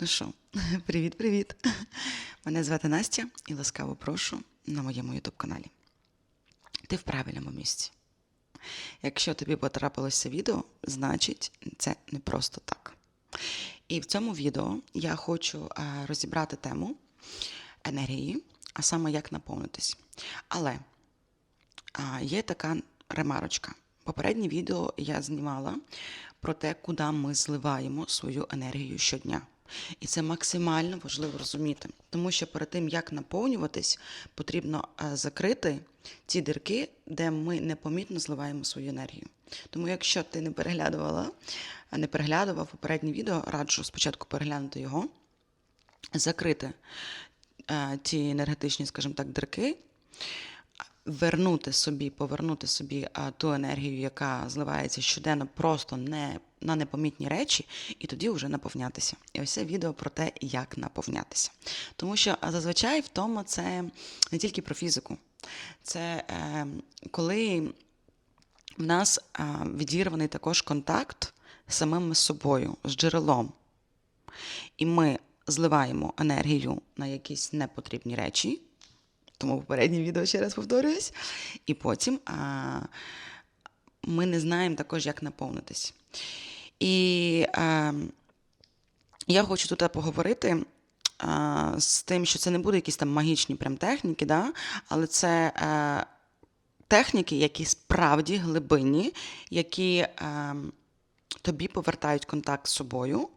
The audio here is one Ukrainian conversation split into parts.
Ну що, привіт-привіт! Мене звати Настя і ласкаво прошу на моєму ютуб каналі. Ти в правильному місці. Якщо тобі потрапилося відео, значить це не просто так. І в цьому відео я хочу е, розібрати тему енергії, а саме як наповнитись. Але є така ремарочка. Попереднє відео я знімала про те, куди ми зливаємо свою енергію щодня. І це максимально важливо розуміти, тому що перед тим, як наповнюватись, потрібно е, закрити ті дірки, де ми непомітно зливаємо свою енергію. Тому, якщо ти не переглядувала, не переглядував попереднє відео, раджу спочатку переглянути його, закрити е, ті енергетичні, скажімо так, дірки, вернути собі, повернути собі ту енергію, яка зливається щоденно, просто не на непомітні речі, і тоді вже наповнятися. І ось це відео про те, як наповнятися. Тому що зазвичай втома це не тільки про фізику, це е, коли в нас а, відірваний також контакт з самим собою, з джерелом. І ми зливаємо енергію на якісь непотрібні речі, тому попереднє відео ще раз повторююсь. І потім а, ми не знаємо також, як наповнитись. І а, я хочу тут поговорити а, з тим, що це не буде якісь там магічні прям техніки, да? але це а, техніки, які справді глибинні, які а, тобі повертають контакт з собою,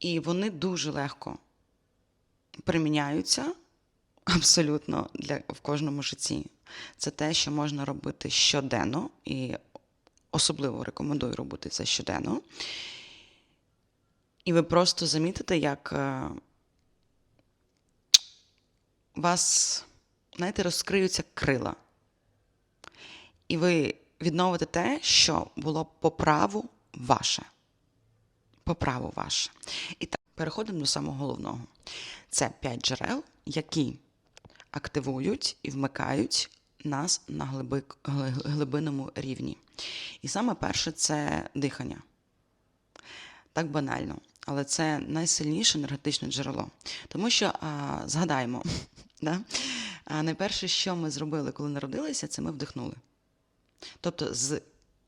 і вони дуже легко приміняються абсолютно для, в кожному житті. Це те, що можна робити щоденно, і особливо рекомендую робити це щоденно. І ви просто замітите, як е, вас, знаєте, розкриються крила. І ви відновите те, що було по праву ваше. По праву ваше. І так, переходимо до самого головного. Це п'ять джерел, які активують і вмикають нас на глиби, гли- глибинному рівні. І саме перше це дихання. Так банально, але це найсильніше енергетичне джерело. Тому що а, згадаємо, да? а, найперше, що ми зробили, коли народилися, це ми вдихнули. Тобто з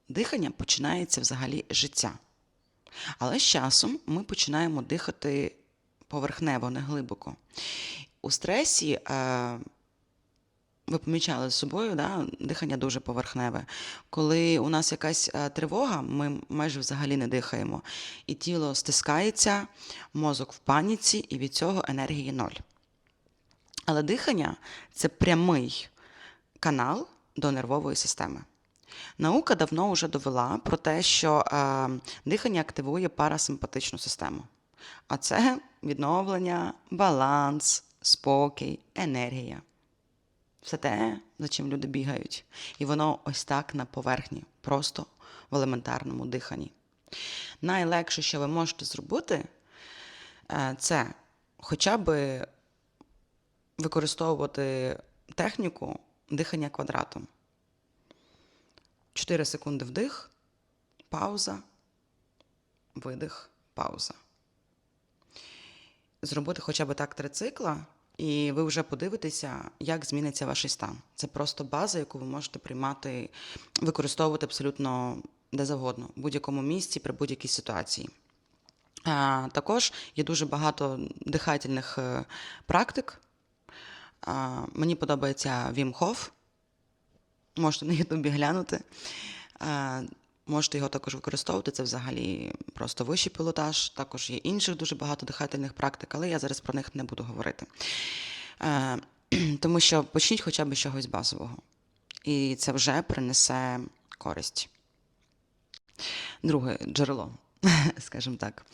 дихання починається взагалі життя. Але з часом ми починаємо дихати поверхнево, не глибоко. У стресі е, ви помічали з собою, да, дихання дуже поверхневе. Коли у нас якась е, тривога, ми майже взагалі не дихаємо. І тіло стискається, мозок в паніці, і від цього енергії ноль. Але дихання це прямий канал до нервової системи. Наука давно вже довела про те, що е, дихання активує парасимпатичну систему. А це відновлення, баланс, спокій, енергія. Все те, за чим люди бігають. І воно ось так на поверхні, просто в елементарному диханні. Найлегше, що ви можете зробити, е, це хоча б використовувати техніку дихання квадратом. 4 секунди вдих, пауза, видих, пауза. Зробити хоча б так три цикла, і ви вже подивитеся, як зміниться ваш стан. Це просто база, яку ви можете приймати, використовувати абсолютно де завгодно, в будь-якому місці, при будь-якій ситуації. А, також є дуже багато дихательних е, практик. А, мені подобається Вім Хоф. Можете на Ютубі глянути. А, Можете його також використовувати. Це взагалі просто вищий пілотаж. Також є інших дуже багато дихательних практик, але я зараз про них не буду говорити. Е, Тому що почніть хоча б чогось базового. І це вже принесе користь. Друге джерело, скажімо так,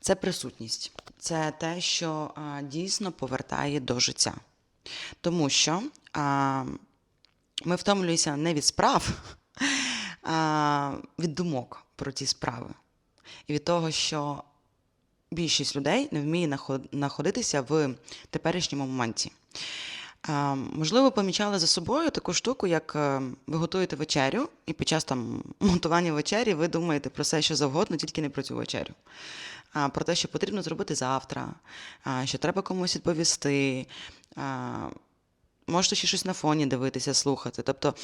це присутність. Це те, що а, дійсно повертає до життя. Тому що а, ми втомлюємося не від справ, від думок про ті справи. І від того, що більшість людей не вміє наход- знаходитися в теперішньому моменті. А, можливо, помічали за собою таку штуку, як е, ви готуєте вечерю, і під час там монтування вечері ви думаєте про все, що завгодно, тільки не про цю вечерю. Про те, що потрібно зробити завтра, що треба комусь відповісти. Можете ще щось на фоні дивитися, слухати. Тобто,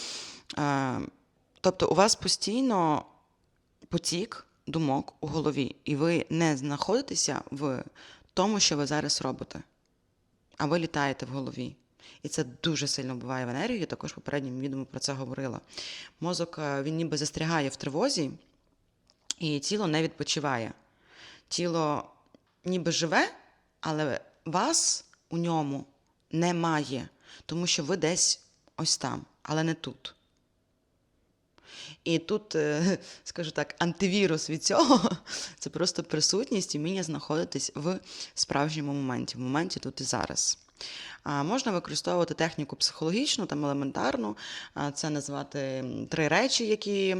е, тобто у вас постійно потік думок у голові, і ви не знаходитеся в тому, що ви зараз робите, а ви літаєте в голові. І це дуже сильно вбиває в енергію. Також в попередньому відео ми про це говорила. Мозок е, він ніби застрягає в тривозі, і тіло не відпочиває. Тіло ніби живе, але вас у ньому немає, тому що ви десь ось там, але не тут. І тут, е, скажу так, антивірус від цього це просто присутність і вміння знаходитись в справжньому моменті, в моменті тут і зараз. А можна використовувати техніку психологічну, там елементарну, це назвати три речі, які.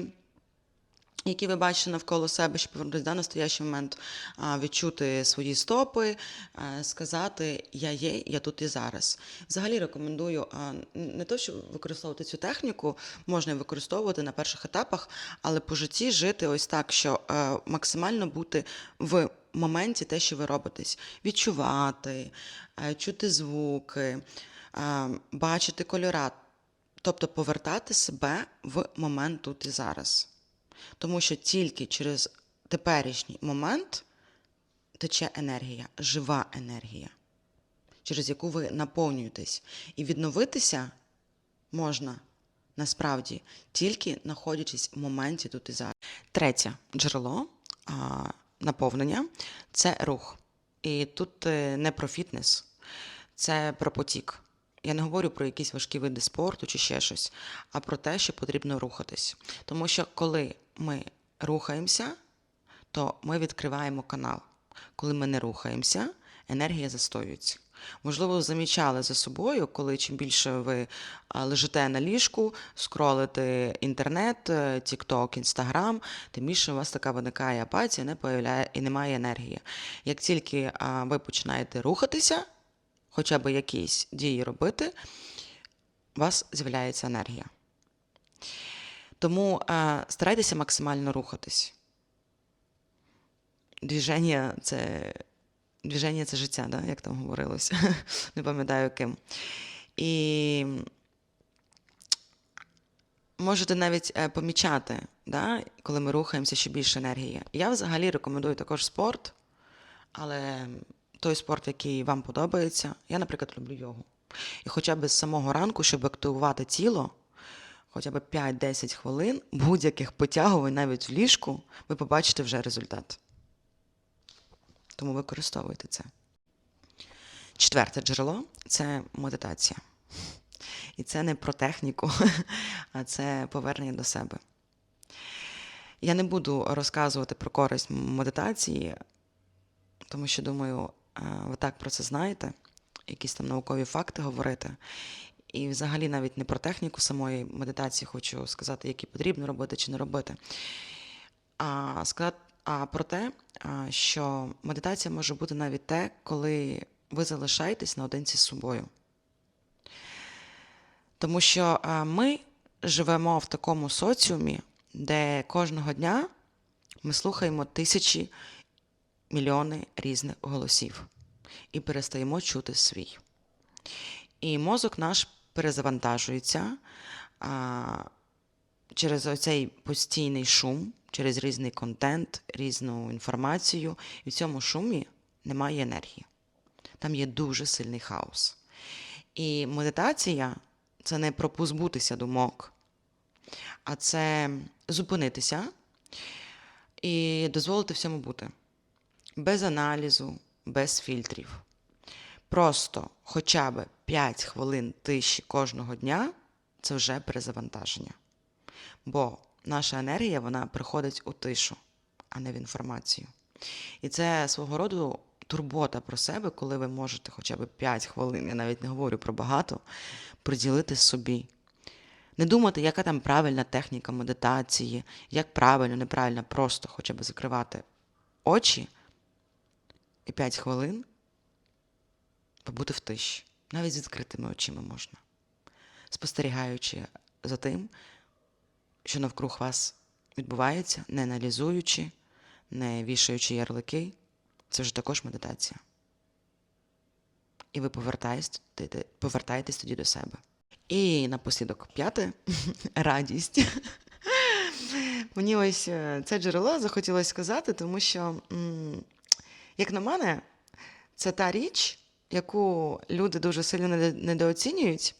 Які ви бачите навколо себе, щоб повернутися да, настоящий момент, відчути свої стопи, сказати Я є, я тут і зараз. Взагалі рекомендую не то, що використовувати цю техніку, можна використовувати на перших етапах, але по житті жити ось так, що е, максимально бути в моменті те, що ви робитесь, відчувати, е, чути звуки, е, бачити кольора, тобто повертати себе в момент тут і зараз. Тому що тільки через теперішній момент тече енергія, жива енергія, через яку ви наповнюєтесь. І відновитися можна насправді тільки знаходячись в моменті тут і зараз. Третє джерело а, наповнення це рух. І тут е, не про фітнес, це про потік. Я не говорю про якісь важкі види спорту чи ще щось, а про те, що потрібно рухатись. Тому що коли ми рухаємося, то ми відкриваємо канал. Коли ми не рухаємося, енергія застоюється. Можливо, замічали за собою, коли чим більше ви лежите на ліжку, скролите інтернет, е, TikTok, Instagram, тим більше у вас така виникає апатія, не появляє і немає енергії. Як тільки ви починаєте рухатися, хоча б якісь дії робити, у вас з'являється енергія. Тому е, старайтеся максимально рухатись. Двіження це, двіження це життя, да? як там говорилося. Не пам'ятаю ким. І можете навіть е, помічати, да? коли ми рухаємося, що більше енергії. Я взагалі рекомендую також спорт, але той спорт, який вам подобається. Я, наприклад, люблю йогу. І хоча б з самого ранку, щоб активувати тіло, хоча б 5-10 хвилин будь-яких потягувань навіть в ліжку, ви побачите вже результат. Тому використовуйте це. Четверте джерело це медитація. І це не про техніку, а це повернення до себе. Я не буду розказувати про користь медитації, тому що думаю, ви так про це знаєте, якісь там наукові факти говорити. І взагалі навіть не про техніку самої медитації хочу сказати, які потрібно робити чи не робити. А сказати а про те, що медитація може бути навіть те, коли ви залишаєтесь наодинці з собою. Тому що ми живемо в такому соціумі, де кожного дня ми слухаємо тисячі мільйони різних голосів і перестаємо чути свій. І мозок наш перезавантажується а, через оцей постійний шум, через різний контент, різну інформацію. І в цьому шумі немає енергії. Там є дуже сильний хаос. І медитація це не про позбутися думок, а це зупинитися і дозволити всьому бути без аналізу, без фільтрів. Просто хоча б 5 хвилин тиші кожного дня це вже перезавантаження. Бо наша енергія вона приходить у тишу, а не в інформацію. І це свого роду турбота про себе, коли ви можете хоча б 5 хвилин, я навіть не говорю про багато, приділити собі. Не думати, яка там правильна техніка медитації, як правильно, неправильно, просто хоча б закривати очі і 5 хвилин побути в тиші. навіть з відкритими очима можна, спостерігаючи за тим, що навкруг вас відбувається, не аналізуючи, не вішаючи ярлики, це вже також медитація. І ви повертаєтесь, повертаєтесь тоді до себе. І напослідок п'яте радість. Мені ось е, це джерело захотілося сказати, тому що, як на мене, це та річ, яку люди дуже сильно недооцінюють,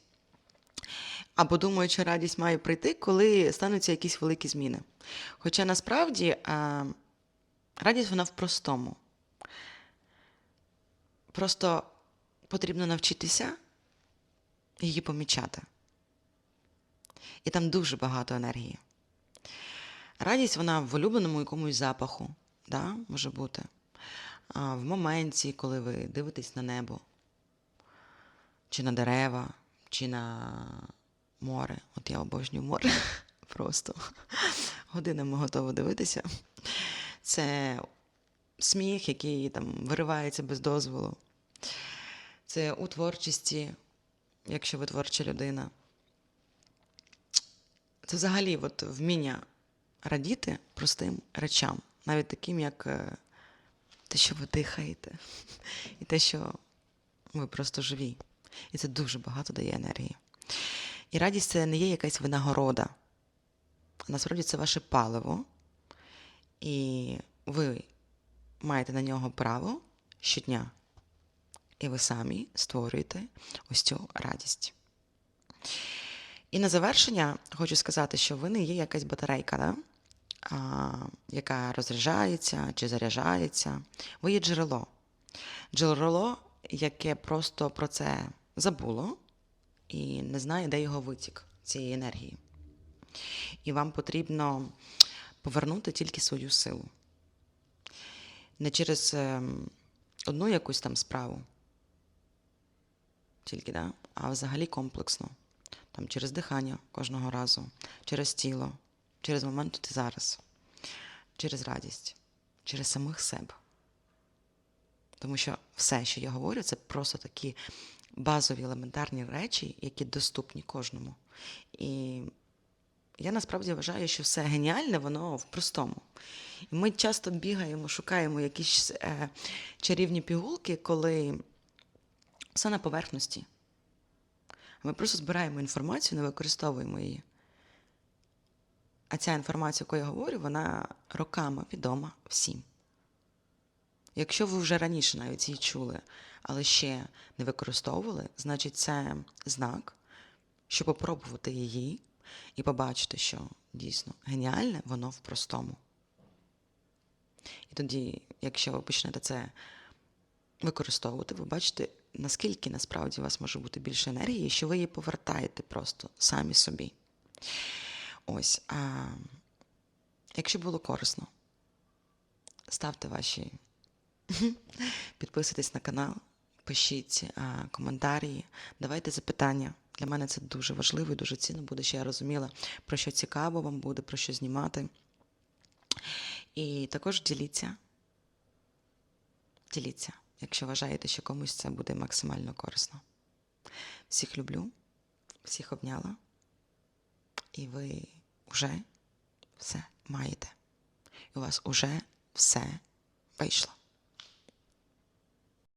або думають, що радість має прийти, коли стануться якісь великі зміни. Хоча насправді е, радість вона в простому. Просто потрібно навчитися її помічати. І там дуже багато енергії. Радість вона в улюбленому якомусь запаху, да, може бути. В моменті, коли ви дивитесь на небо, чи на дерева, чи на море. От я обожнюю море просто годинами готова дивитися. Це сміх, який там виривається без дозволу. Це у творчості, якщо ви творча людина. Це взагалі от, вміння радіти простим речам, навіть таким, як е, те, що ви дихаєте, і те, що ви просто живі. І це дуже багато дає енергії. І радість це не є якась винагорода. Насправді це ваше паливо, і ви маєте на нього право щодня. І ви самі створюєте ось цю радість. І на завершення хочу сказати, що ви не є якась батарейка, да? Яка розряджається чи заряджається. Ви є джерело. Джерело, яке просто про це забуло і не знає, де його витік цієї енергії. І вам потрібно повернути тільки свою силу. Не через ем, одну якусь там справу, тільки, да? а взагалі комплексно. Там через дихання кожного разу, через тіло, через момент тут і зараз, через радість, через самих себе. Тому що все, що я говорю, це просто такі базові елементарні речі, які доступні кожному. І я насправді вважаю, що все геніальне, воно в простому. І ми часто бігаємо, шукаємо якісь е, чарівні пігулки, коли все на поверхності. Ми просто збираємо інформацію, не використовуємо її. А ця інформація, яку я говорю, вона роками відома всім. Якщо ви вже раніше навіть її чули, але ще не використовували, значить це знак, щоб попробувати її і побачити, що дійсно геніальне, воно в простому. І тоді, якщо ви почнете це використовувати, ви бачите, наскільки насправді у вас може бути більше енергії, що ви її повертаєте просто самі собі. Ось. А якщо було корисно, ставте ваші. Підписуйтесь на канал, пишіть а, коментарі, давайте запитання. Для мене це дуже важливо і дуже цінно буде, що я розуміла, про що цікаво вам буде, про що знімати. І також діліться. Діліться, якщо вважаєте, що комусь це буде максимально корисно. Всіх люблю, всіх обняла, і ви вже все маєте. І у вас уже все вийшло.